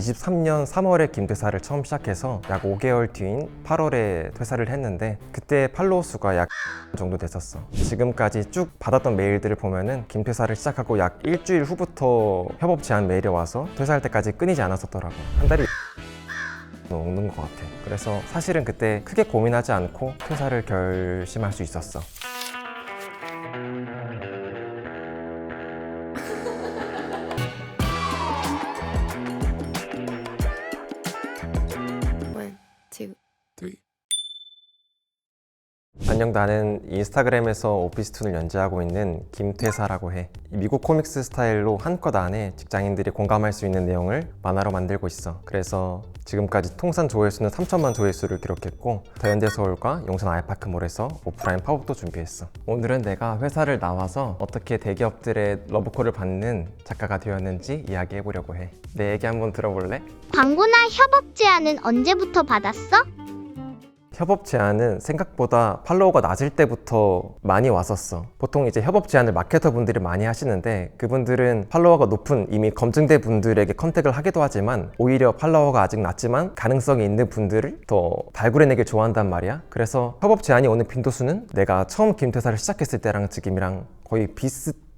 23년 3월에 김퇴사를 처음 시작해서 약 5개월 뒤인 8월에 퇴사를 했는데 그때 팔로워 수가 약 정도 됐었어. 지금까지 쭉 받았던 메일들을 보면은 김퇴사를 시작하고 약 일주일 후부터 협업 제안 메일이 와서 퇴사할 때까지 끊이지 않았었더라고. 한 달이 오는 것 같아. 그래서 사실은 그때 크게 고민하지 않고 퇴사를 결심할 수 있었어. 안녕 나는 인스타그램에서 오피스툰을 연재하고 있는 김퇴사라고 해 미국 코믹스 스타일로 한껏 안에 직장인들이 공감할 수 있는 내용을 만화로 만들고 있어 그래서 지금까지 통산 조회수는 3천만 조회수를 기록했고 더현대 서울과 용산 아이파크몰에서 오프라인 팝업도 준비했어 오늘은 내가 회사를 나와서 어떻게 대기업들의 러브콜을 받는 작가가 되었는지 이야기해보려고 해내 얘기 한번 들어볼래? 광고나 협업 제안은 언제부터 받았어? 협업 제안은 생각보다 팔로워가 낮을 때부터 많이 왔었어. 보통 이제 협업 제안을 마케터 분들이 많이 하시는데 그분들은 팔로워가 높은 이미 검증된 분들에게 컨택을 하기도 하지만 오히려 팔로워가 아직 낮지만 가능성이 있는 분들을 더 발굴해내길 좋아한단 말이야. 그래서 협업 제안이 오는 빈도수는 내가 처음 김퇴사를 시작했을 때랑 지금이랑 거의 비슷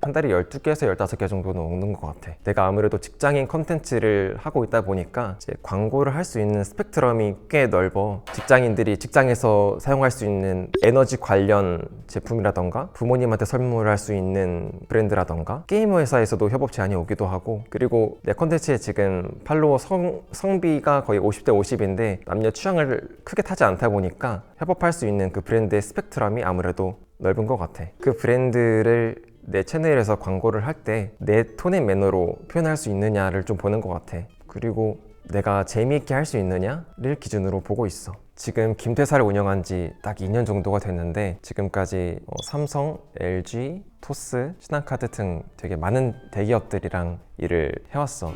한 달에 12개에서 15개 정도는 오는 것 같아. 내가 아무래도 직장인 컨텐츠를 하고 있다 보니까 이제 광고를 할 수 있는 스펙트럼이 꽤 넓어. 직장인들이 직장에서 사용할 수 있는 에너지 관련 제품이라던가 부모님한테 선물할 수 있는 브랜드라던가 게임 회사에서도 협업 제안이 오기도 하고 그리고 내 컨텐츠에 지금 팔로워 성, 성비가 거의 50대 50인데 남녀 취향을 크게 타지 않다 보니까 협업할 수 있는 그 브랜드의 스펙트럼이 아무래도 넓은 것 같아. 그 브랜드를 내 채널에서 광고를 할 때 내 톤의 매너로 표현할 수 있느냐를 좀 보는 것 같아. 그리고 내가 재미있게 할 수 있느냐를 기준으로 보고 있어. 지금 김퇴사를 운영한 지 딱 2년 정도가 됐는데 지금까지 어, 삼성, LG, 토스, 신한카드 등 되게 많은 대기업들이랑 일을 해왔어.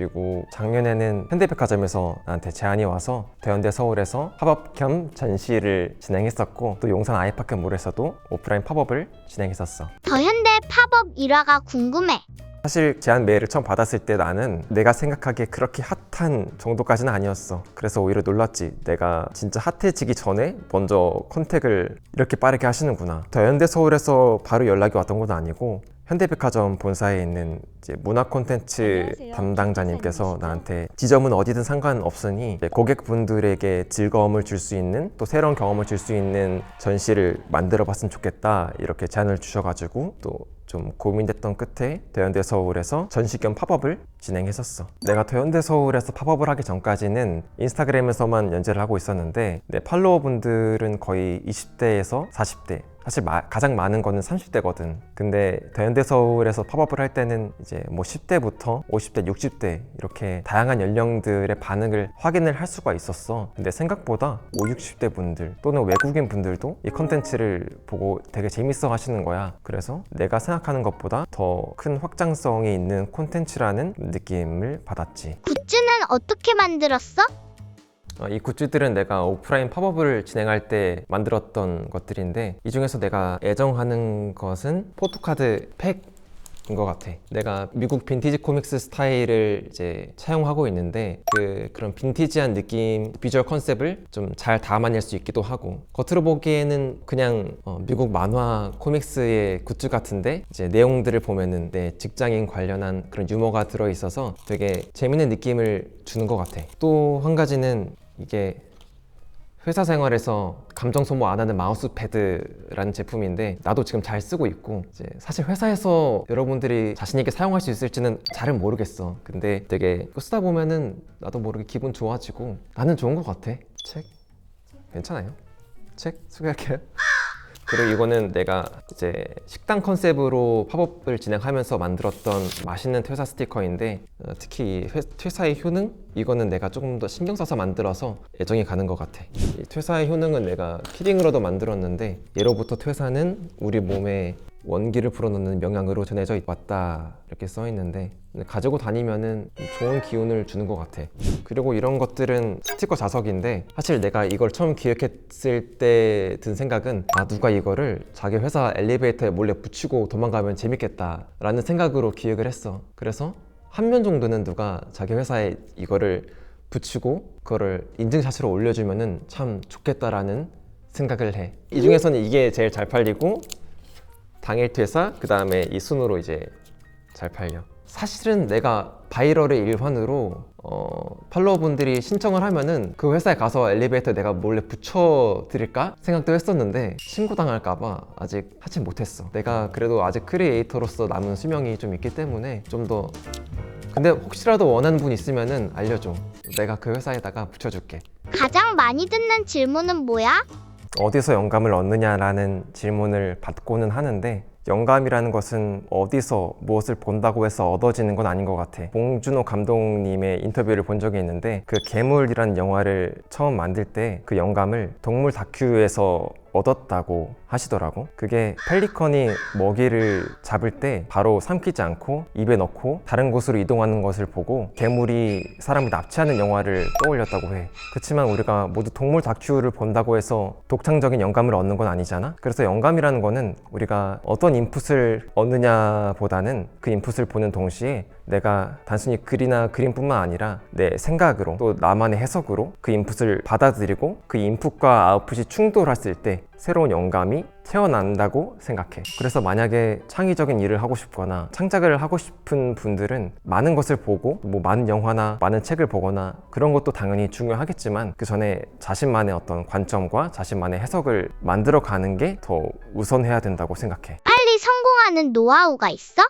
그리고 작년에는 현대백화점에서 나한테 제안이 와서 대현대 서울에서 팝업 겸 전시를 진행했었고 또 용산 아이파크몰에서도 오프라인 팝업을 진행했었어. 더 현대 팝업 일화가 궁금해. 사실 제안 메일을 처음 받았을 때 나는 내가 생각하기에 그렇게 핫한 정도까지는 아니었어. 그래서 오히려 놀랐지. 내가 진짜 핫해지기 전에 먼저 컨택을 이렇게 빠르게 하시는구나. 더현대 서울에서 바로 연락이 왔던 건 아니고 현대백화점 본사에 있는 이제 문화 콘텐츠 안녕하세요. 담당자님께서? 나한테 지점은 어디든 상관없으니 이제 고객분들에게 즐거움을 줄 수 있는 또 새로운 경험을 줄 수 있는 전시를 만들어 봤으면 좋겠다 이렇게 제안을 주셔가지고 또 좀 고민됐던 끝에 더현대 서울에서 전시 겸 팝업을 진행했었어. 내가 더현대 서울에서 팝업을 하기 전까지는 인스타그램에서만 연재를 하고 있었는데 내 팔로워분들은 거의 20대에서 40대 사실 마- 가장 많은 거는 30대거든. 근데 더현대 서울에서 팝업을 할 때는 이제 뭐 10대부터 50대, 60대 이렇게 다양한 연령들의 반응을 확인을 할 수가 있었어. 근데 생각보다 5, 60대 분들 또는 외국인 분들도 이 컨텐츠를 보고 되게 재밌어 하시는 거야. 그래서 내가 생각하는 것보다 더 큰 확장성이 있는 콘텐츠라는 느낌을 받았지. 굿즈는 어떻게 만들었어? 어, 이 굿즈들은 내가 오프라인 팝업을 진행할 때 만들었던 것들인데 이 중에서 내가 애정하는 것은 포토카드 팩 인 것 같아. 내가 미국 빈티지 코믹스 스타일을 이제 차용하고 있는데 그 그런 빈티지한 느낌 비주얼 컨셉을 좀 잘 담아낼 수 있기도 하고 겉으로 보기에는 그냥 어, 미국 만화 코믹스의 굿즈 같은데 이제 내용들을 보면은 내 직장인 관련한 그런 유머가 들어 있어서 되게 재밌는 느낌을 주는 것 같아. 또 한 가지는 이게 회사 생활에서 감정 소모 안 하는 마우스 패드라는 제품인데 나도 지금 잘 쓰고 있고 이제 사실 회사에서 여러분들이 자신 있게 사용할 수 있을지는 잘은 모르겠어. 근데 되게 쓰다 보면은 나도 모르게 기분 좋아지고 나는 좋은 것 같아. 책 괜찮아요? 책 소개할게요. 그리고 이거는 내가 이제 식당 컨셉으로 팝업을 진행하면서 만들었던 맛있는 퇴사 스티커인데 어, 특히 퇴사의 효능 이거는 내가 조금 더 신경 써서 만들어서 애정이 가는 것 같아. 이 퇴사의 효능은 내가 키링으로도 만들었는데 예로부터 퇴사는 우리 몸에 원기를 불어넣는 명양으로 전해져 왔다 이렇게 써 있는데 가지고 다니면은 좋은 기운을 주는 것 같아. 그리고 이런 것들은 스티커 자석인데 사실 내가 이걸 처음 기획했을 때 든 생각은 아 누가 이거를 자기 회사 엘리베이터에 몰래 붙이고 도망가면 재밌겠다 라는 생각으로 기획을 했어. 그래서 한 면 정도는 누가 자기 회사에 이거를 붙이고 그거를 인증샷으로 올려주면은 참 좋겠다라는 생각을 해. 이 중에서는 이게 제일 잘 팔리고 당일 퇴사 그 다음에 이 순으로 이제 잘 팔려. 사실은 내가 바이럴의 일환으로 어, 팔로워분들이 신청을 하면은 그 회사에 가서 엘리베이터 내가 몰래 붙여 드릴까 생각도 했었는데 신고 당할까봐 아직 하지 못했어. 내가 그래도 아직 크리에이터로서 남은 수명이 좀 있기 때문에 좀 더 근데 혹시라도 원하는 분 있으면은 알려줘. 내가 그 회사에다가 붙여줄게. 가장 많이 듣는 질문은 뭐야? 어디서 영감을 얻느냐라는 질문을 받고는 하는데 영감이라는 것은 어디서 무엇을 본다고 해서 얻어지는 건 아닌 것 같아. 봉준호 감독님의 인터뷰를 본 적이 있는데 그 괴물이라는 영화를 처음 만들 때 그 영감을 동물 다큐에서 얻었다고 하시더라고. 그게 펠리컨이 먹이를 잡을 때 바로 삼키지 않고 입에 넣고 다른 곳으로 이동하는 것을 보고 괴물이 사람을 납치하는 영화를 떠올렸다고 해. 그렇지만 우리가 모두 동물 다큐를 본다고 해서 독창적인 영감을 얻는 건 아니잖아. 그래서 영감이라는 거는 우리가 어떤 인풋을 얻느냐보다는 그 인풋을 보는 동시에 내가 단순히 글이나 그림뿐만 아니라 내 생각으로 또 나만의 해석으로 그 인풋을 받아들이고 그 인풋과 아웃풋이 충돌했을 때 새로운 영감이 태어난다고 생각해. 그래서 만약에 창의적인 일을 하고 싶거나 창작을 하고 싶은 분들은 많은 것을 보고 뭐 많은 영화나 많은 책을 보거나 그런 것도 당연히 중요하겠지만 그 전에 자신만의 어떤 관점과 자신만의 해석을 만들어 가는 게 더 우선해야 된다고 생각해. 빨리 성공하는 노하우가 있어?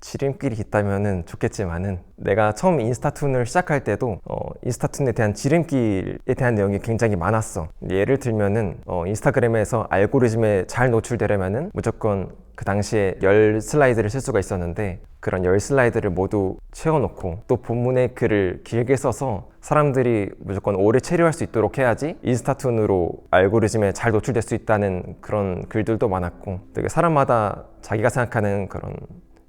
지름길이 있다면은 좋겠지만은 내가 처음 인스타툰을 시작할 때도 어, 인스타툰에 대한 지름길에 대한 내용이 굉장히 많았어. 예를 들면은 어, 인스타그램에서 알고리즘에 잘 노출되려면은 무조건 그 당시에 열 슬라이드를 쓸 수가 있었는데 그런 열 슬라이드를 모두 채워놓고 또 본문의 글을 길게 써서 사람들이 무조건 오래 체류할 수 있도록 해야지 인스타툰으로 알고리즘에 잘 노출될 수 있다는 그런 글들도 많았고 되게 사람마다 자기가 생각하는 그런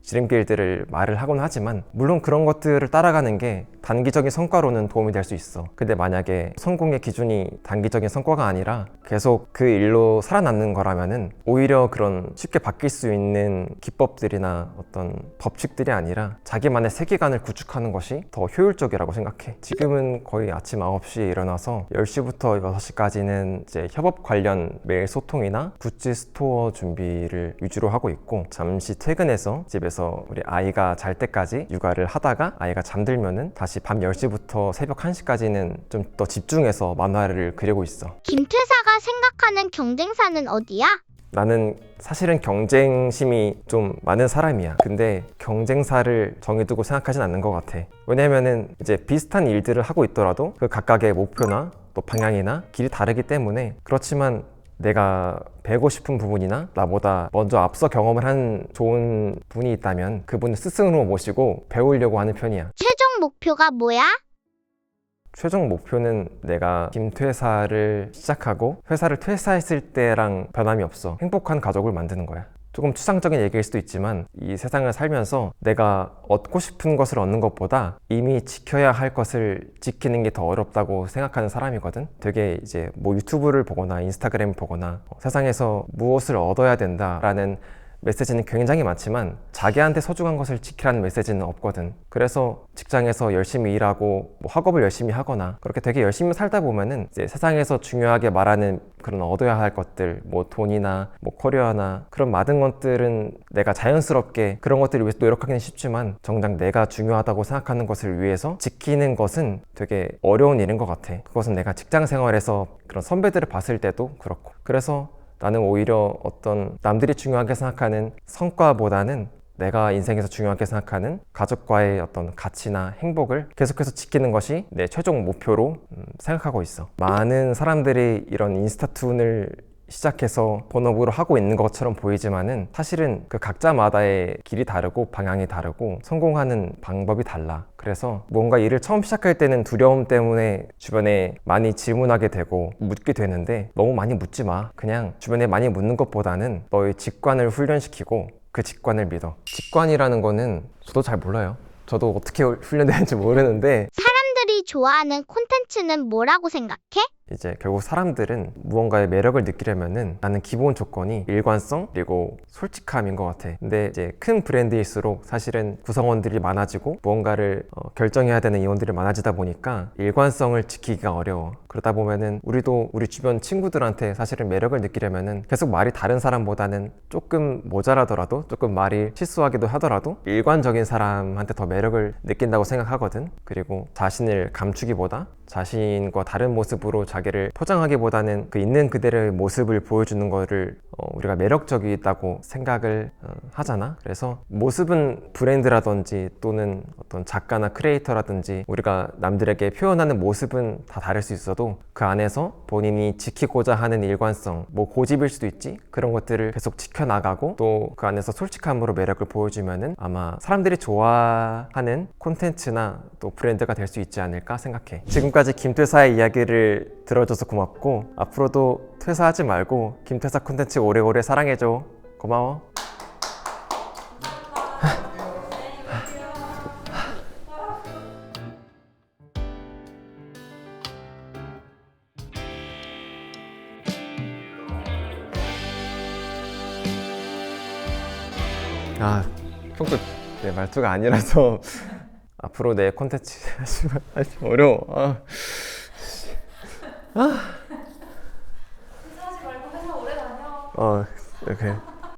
지름길들을 말을 하곤 하지만 물론 그런 것들을 따라가는 게 단기적인 성과로는 도움이 될 수 있어. 근데 만약에 성공의 기준이 단기적인 성과가 아니라 계속 그 일로 살아남는 거라면은 오히려 그런 쉽게 바뀔 수 있는 기법들이나 어떤 법칙들이 아니라 자기만의 세계관을 구축하는 것이 더 효율적이라고 생각해. 지금은 거의 아침 9시에 일어나서 10시부터 6시까지는 이제 협업 관련 메일 소통이나 굿즈 스토어 준비를 위주로 하고 있고 잠시 퇴근해서 집에서 우리 아이가 잘 때까지 육아를 하다가 아이가 잠들면은 다시 밤 10시부터 새벽 1시까지는 좀 더 집중해서 만화를 그리고 있어. 김퇴사가 생각하는 경쟁사는 어디야? 나는 사실은 경쟁심이 좀 많은 사람이야. 근데 경쟁사를 정해두고 생각하진 않는 것 같아. 왜냐면은 이제 비슷한 일들을 하고 있더라도 그 각각의 목표나 또 방향이나 길이 다르기 때문에 그렇지만 내가 배우고 싶은 부분이나 나보다 먼저 앞서 경험을 한 좋은 분이 있다면 그분을 스승으로 모시고 배우려고 하는 편이야. 최종 목표가 뭐야? 최종 목표는 내가 김퇴사를 시작하고 회사를 퇴사했을 때랑 변함이 없어. 행복한 가족을 만드는 거야. 조금 추상적인 얘기일 수도 있지만 이 세상을 살면서 내가 얻고 싶은 것을 얻는 것보다 이미 지켜야 할 것을 지키는 게 더 어렵다고 생각하는 사람이거든. 되게 이제 뭐 유튜브를 보거나 인스타그램을 보거나 세상에서 무엇을 얻어야 된다라는 메시지는 굉장히 많지만 자기한테 소중한 것을 지키라는 메시지는 없거든. 그래서 직장에서 열심히 일하고 뭐 학업을 열심히 하거나 그렇게 되게 열심히 살다 보면은 이제 세상에서 중요하게 말하는 그런 얻어야 할 것들, 뭐 돈이나 뭐 커리어나 그런 많은 것들은 내가 자연스럽게 그런 것들을 위해서 노력하기는 쉽지만 정작 내가 중요하다고 생각하는 것을 위해서 지키는 것은 되게 어려운 일인 것 같아. 그것은 내가 직장 생활에서 그런 선배들을 봤을 때도 그렇고. 그래서 나는 오히려 어떤 남들이 중요하게 생각하는 성과보다는 내가 인생에서 중요하게 생각하는 가족과의 어떤 가치나 행복을 계속해서 지키는 것이 내 최종 목표로 음, 생각하고 있어. 많은 사람들이 이런 인스타툰을 시작해서 본업으로 하고 있는 것처럼 보이지만은 사실은 그 각자마다의 길이 다르고 방향이 다르고 성공하는 방법이 달라. 그래서 뭔가 일을 처음 시작할 때는 두려움 때문에 주변에 많이 질문하게 되고 묻게 되는데 너무 많이 묻지 마. 그냥 주변에 많이 묻는 것보다는 너의 직관을 훈련시키고 그 직관을 믿어. 직관이라는 거는 저도 잘 몰라요. 저도 어떻게 훈련되는지 모르는데 사람들이 좋아하는 콘텐츠는 뭐라고 생각해? 이제 결국 사람들은 무언가의 매력을 느끼려면은 나는 기본 조건이 일관성 그리고 솔직함인 것 같아. 근데 이제 큰 브랜드일수록 사실은 구성원들이 많아지고 무언가를 어, 결정해야 되는 임원들이 많아지다 보니까 일관성을 지키기가 어려워. 그러다 보면은 우리도 우리 주변 친구들한테 사실은 매력을 느끼려면은 계속 말이 다른 사람보다는 조금 모자라더라도 조금 말이 실수하기도 하더라도 일관적인 사람한테 더 매력을 느낀다고 생각하거든. 그리고 자신을 감추기보다 자신과 다른 모습으로 자기를 포장하기보다는 그 있는 그대로의 모습을 보여주는 거를 어, 우리가 매력적이다고 생각을 어, 하잖아. 그래서 모습은 브랜드라든지 또는 어떤 작가나 크리에이터라든지 우리가 남들에게 표현하는 모습은 다 다를 수 있어도 그 안에서 본인이 지키고자 하는 일관성, 뭐 고집일 수도 있지. 그런 것들을 계속 지켜나가고 또 그 안에서 솔직함으로 매력을 보여주면은 아마 사람들이 좋아하는 콘텐츠나 또 브랜드가 될 수 있지 않을까 생각해. 지금까지 김퇴사의 이야기를 들어줘서 고맙고 앞으로도 퇴사하지 말고 김퇴사 콘텐츠 오래오래 사랑해줘. 고마워. 아, 평소 내 말투가 아니라서 앞으로 내 콘텐츠 하시면 하시 어려워. 아. 하